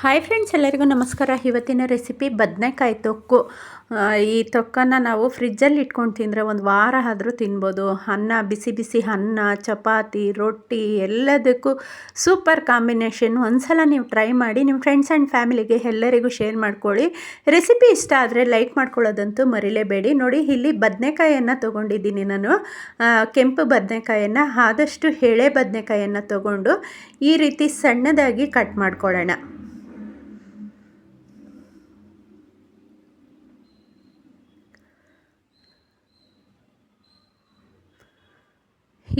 Hi friends ಎಲ್ಲರಿಗೂ ನಮಸ್ಕಾರ. ಇವತ್ತಿನ ರೆಸಿಪಿ ಬದನೆಕಾಯಿ ತೊಕ್ಕು. ಈ ತೊಕ್ಕನ್ನು ನಾವು ಫ್ರಿಜ್ಜಲ್ಲಿ ಇಟ್ಕೊಂಡು ತಿಂದರೆ ಒಂದು ವಾರ ಆದರೂ ತಿನ್ಬೋದು. ಅನ್ನ, ಬಿಸಿ ಬಿಸಿ ಅನ್ನ, ಚಪಾತಿ, ರೊಟ್ಟಿ ಎಲ್ಲದಕ್ಕೂ ಸೂಪರ್ ಕಾಂಬಿನೇಷನ್ ಒಂದ್ಸಲ ನೀವು ಟ್ರೈ ಮಾಡಿ ನಿಮ್ಮ ಫ್ರೆಂಡ್ಸ್ ಆ್ಯಂಡ್ ಫ್ಯಾಮಿಲಿಗೆ ಎಲ್ಲರಿಗೂ ಶೇರ್ ಮಾಡ್ಕೊಳ್ಳಿ. ರೆಸಿಪಿ ಇಷ್ಟ ಆದರೆ ಲೈಕ್ ಮಾಡ್ಕೊಳ್ಳೋದಂತೂ ಮರಿಲೇಬೇಡಿ. ನೋಡಿ, ಇಲ್ಲಿ ಬದನೆಕಾಯನ್ನು ತೊಗೊಂಡಿದ್ದೀನಿ ನಾನು. ಕೆಂಪು ಬದನೆಕಾಯನ್ನು ಆದಷ್ಟು ಎಳೆ ಬದನೆಕಾಯನ್ನು ತೊಗೊಂಡು ಈ ರೀತಿ ಸಣ್ಣದಾಗಿ ಕಟ್ ಮಾಡ್ಕೊಳ್ಳೋಣ.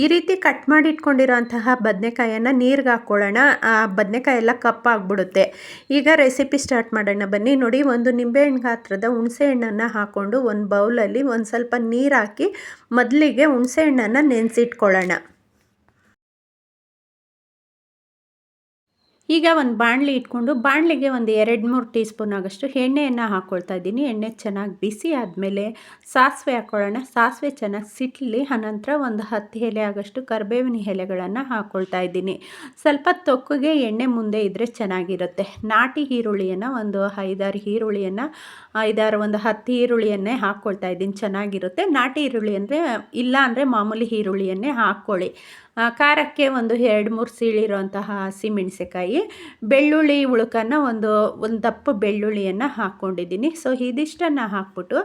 ಈ ರೀತಿ ಕಟ್ ಮಾಡಿ ಇಟ್ಕೊಂಡಿರೋಂತಹ ಬದನೆಕಾಯನ್ನು ನೀರಿಗೆ ಹಾಕ್ಕೊಳ್ಳೋಣ ಆ ಬದನೆಕಾಯಿ ಎಲ್ಲ ಕಪ್ಪಾಗ್ಬಿಡುತ್ತೆ ಈಗ ರೆಸಿಪಿ ಸ್ಟಾರ್ಟ್ ಮಾಡೋಣ. ಬನ್ನಿ ನೋಡಿ, ಒಂದು ನಿಂಬೆಹಣ್ಣು ಗಾತ್ರದ ಹುಣಸೆ ಹಣ್ಣನ್ನು ಹಾಕ್ಕೊಂಡು ಒಂದು ಬೌಲಲ್ಲಿ ಒಂದು ಸ್ವಲ್ಪ ನೀರು ಹಾಕಿ, ಮೊದಲಿಗೆ ಹುಣಸೆ ಹಣ್ಣನ್ನು ನೆನೆಸಿಟ್ಕೊಳ್ಳೋಣ. ಈಗ ಒಂದು ಬಾಣಲಿ ಇಟ್ಕೊಂಡು ಬಾಣಲಿಗೆ ಒಂದು ಎರಡು ಮೂರು ಟೀ ಸ್ಪೂನ್ ಆಗೋಷ್ಟು ಎಣ್ಣೆಯನ್ನು ಹಾಕ್ಕೊಳ್ತಾ ಇದ್ದೀನಿ. ಎಣ್ಣೆ ಚೆನ್ನಾಗಿ ಬಿಸಿ ಆದಮೇಲೆ ಸಾಸಿವೆ ಹಾಕ್ಕೊಳ್ಳೋಣ ಸಾಸಿವೆ ಚೆನ್ನಾಗಿ ಸಿಟ್ಲಿ ಆನಂತರ ಒಂದು ಹತ್ತು ಎಲೆ ಆಗೋಷ್ಟು ಕರ್ಬೇವಿನ ಎಲೆಗಳನ್ನು ಹಾಕ್ಕೊಳ್ತಾ ಇದ್ದೀನಿ. ಸ್ವಲ್ಪ ತೊಕ್ಕುಗೆ ಎಣ್ಣೆ ಮುಂದೆ ಇದ್ದರೆ ಚೆನ್ನಾಗಿರುತ್ತೆ. ನಾಟಿ ಈರುಳ್ಳಿಯನ್ನು ಒಂದು ಐದಾರು ಈರುಳ್ಳಿಯನ್ನು, ಐದಾರು ಒಂದು ಹತ್ತು ಈರುಳ್ಳಿಯನ್ನೇ ಹಾಕ್ಕೊಳ್ತಾ ಇದ್ದೀನಿ. ಚೆನ್ನಾಗಿರುತ್ತೆ. ನಾಟಿ ಈರುಳ್ಳಿ ಅಂದರೆ ಇಲ್ಲ ಅಂದರೆ ಮಾಮೂಲಿ ಈರುಳ್ಳಿಯನ್ನೇ ಹಾಕ್ಕೊಳ್ಳಿ ಖಾರಕ್ಕೆ ಒಂದು ಎರಡು ಮೂರು ಸೀಳಿರುವಂತಹ ಹಸಿಮೆಣಸೆಕಾಯಿ ಬೆಳ್ಳುಳ್ಳಿ ಉಳುಕನ್ನು ಒಂದು ಒಂದು ದಪ್ಪ ಬೆಳ್ಳುಳ್ಳಿಯನ್ನು ಹಾಕ್ಕೊಂಡಿದ್ದೀನಿ ಸೊ ಇದಿಷ್ಟನ್ನು ಹಾಕ್ಬಿಟ್ಟು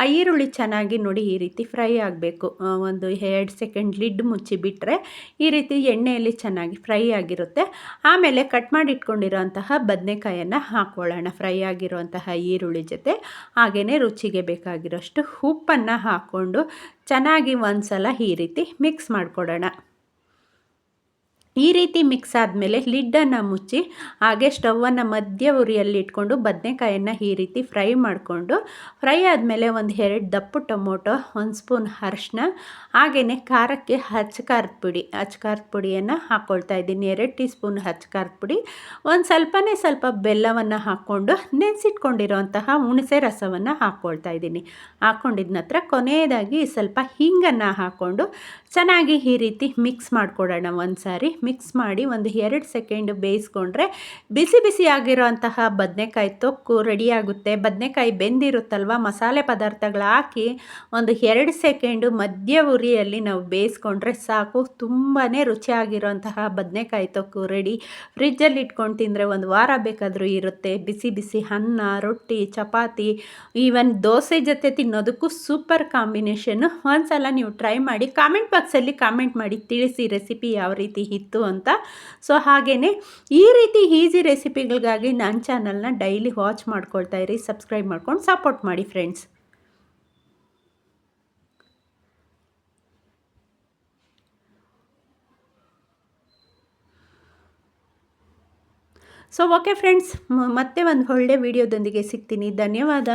ಆ ಈರುಳ್ಳಿ ಚೆನ್ನಾಗಿ ನೋಡಿ ಈ ರೀತಿ ಫ್ರೈ ಆಗಬೇಕು. ಒಂದು ಎರಡು ಸೆಕೆಂಡ್ ಲಿಡ್ ಮುಚ್ಚಿ ಬಿಟ್ಟರೆ ಈ ರೀತಿ ಎಣ್ಣೆಯಲ್ಲಿ ಚೆನ್ನಾಗಿ ಫ್ರೈ ಆಗಿರುತ್ತೆ. ಆಮೇಲೆ ಕಟ್ ಮಾಡಿ ಇಟ್ಕೊಂಡಿರೋಂತಹ ಬದನೆಕಾಯನ್ನು ಹಾಕ್ಕೊಳ್ಳೋಣ ಫ್ರೈ ಆಗಿರುವಂತಹ ಈರುಳ್ಳಿ ಜೊತೆ. ಹಾಗೆಯೇ ರುಚಿಗೆ ಬೇಕಾಗಿರೋಷ್ಟು ಉಪ್ಪನ್ನು ಹಾಕ್ಕೊಂಡು ಚೆನ್ನಾಗಿ ಒಂದು ಸಲ ಈ ರೀತಿ ಮಿಕ್ಸ್ ಮಾಡಿಕೊಡೋಣ. ಈ ರೀತಿ ಮಿಕ್ಸ್ ಆದಮೇಲೆ ಲಿಡ್ಡನ್ನು ಮುಚ್ಚಿ, ಹಾಗೆ ಸ್ಟವನ್ನು ಮಧ್ಯ ಉರಿಯಲ್ಲಿ ಇಟ್ಕೊಂಡು ಬದನೆಕಾಯನ್ನು ಈ ರೀತಿ ಫ್ರೈ ಮಾಡಿಕೊಂಡು, ಫ್ರೈ ಆದಮೇಲೆ ಒಂದು ಎರಡು ದಪ್ಪು ಟೊಮೊಟೊ, ಒಂದು ಸ್ಪೂನ್ ಅರಶಿನ ಹಾಗೆಯೇ ಖಾರಕ್ಕೆ ಹಚ್ಕಾರದ ಪುಡಿ ಹಚ್ಕಾರದ ಪುಡಿಯನ್ನು ಹಾಕ್ಕೊಳ್ತಾ ಇದ್ದೀನಿ. ಎರಡು ಟೀ ಸ್ಪೂನ್ ಹಚ್ಕಾರದ ಪುಡಿ, ಒಂದು ಸ್ವಲ್ಪನೇ ಸ್ವಲ್ಪ ಬೆಲ್ಲವನ್ನು ಹಾಕ್ಕೊಂಡು ನೆನೆಸಿಟ್ಕೊಂಡಿರೋಂತಹ ಹುಣಸೆ ರಸವನ್ನು ಹಾಕ್ಕೊಳ್ತಾ ಇದ್ದೀನಿ. ಹಾಕ್ಕೊಂಡಿದ ನಂತರ ಕೊನೆಯದಾಗಿ ಸ್ವಲ್ಪ ಹಿಂಗನ್ನು ಹಾಕ್ಕೊಂಡು ಚೆನ್ನಾಗಿ ಈ ರೀತಿ ಮಿಕ್ಸ್ ಮಾಡಿಕೊಡೋಣ ಒಂದು ಸಾರಿ ಮಿಕ್ಸ್ ಮಾಡಿ ಒಂದು ಎರಡು ಸೆಕೆಂಡ್ ಬೇಯಿಸ್ಕೊಂಡ್ರೆ ಬಿಸಿ ಬಿಸಿ ಆಗಿರೋಂತಹ ಬದನೆಕಾಯಿ ತೊಕ್ಕು ರೆಡಿಯಾಗುತ್ತೆ ಬದನೆಕಾಯಿ ಬೆಂದಿರುತ್ತಲ್ವ? ಮಸಾಲೆ ಪದಾರ್ಥಗಳು ಹಾಕಿ ಒಂದು ಎರಡು ಸೆಕೆಂಡು ಮಧ್ಯ ಉರಿಯಲ್ಲಿ ನಾವು ಬೇಯಿಸ್ಕೊಂಡ್ರೆ ಸಾಕು. ತುಂಬಾ ರುಚಿಯಾಗಿರೋಂತಹ ಬದನೆಕಾಯಿ ತೊಕ್ಕು ರೆಡಿ ಫ್ರಿಜ್ಜಲ್ಲಿ ಇಟ್ಕೊಂಡು ತಿಂದರೆ ಒಂದು ವಾರ ಬೇಕಾದರೂ ಇರುತ್ತೆ. ಬಿಸಿ ಬಿಸಿ ಅನ್ನ, ರೊಟ್ಟಿ, ಚಪಾತಿ ಈವನ್ ದೋಸೆ ಜೊತೆ ತಿನ್ನೋದಕ್ಕೂ ಸೂಪರ್ ಕಾಂಬಿನೇಷನ್ನು ಒಂದ್ಸಲ ನೀವು ಟ್ರೈ ಮಾಡಿ ಕಾಮೆಂಟ್ ಬಾಕ್ಸಲ್ಲಿ ಕಾಮೆಂಟ್ ಮಾಡಿ ತಿಳಿಸಿ ರೆಸಿಪಿ ಯಾವ ರೀತಿ ಇತ್ತು ಅಂತ. ಸೊ ಹಾಗೆಯೇ ಈ ರೀತಿ ಈಸಿ ರೆಸಿಪಿಗಳಿಗಾಗಿ ನನ್ನ ಚಾನಲ್ನ ಡೈಲಿ ವಾಚ್ ಮಾಡ್ಕೊಳ್ತಾ ಇರಿ ಸಬ್ಸ್ಕ್ರೈಬ್ ಮಾಡ್ಕೊಂಡು ಸಪೋರ್ಟ್ ಮಾಡಿ ಫ್ರೆಂಡ್ಸ್ ಸೊ ಓಕೆ ಫ್ರೆಂಡ್ಸ್ ಮತ್ತೆ ಒಂದು ಒಳ್ಳೆ ವಿಡಿಯೋದೊಂದಿಗೆ ಸಿಗ್ತೀನಿ. ಧನ್ಯವಾದ.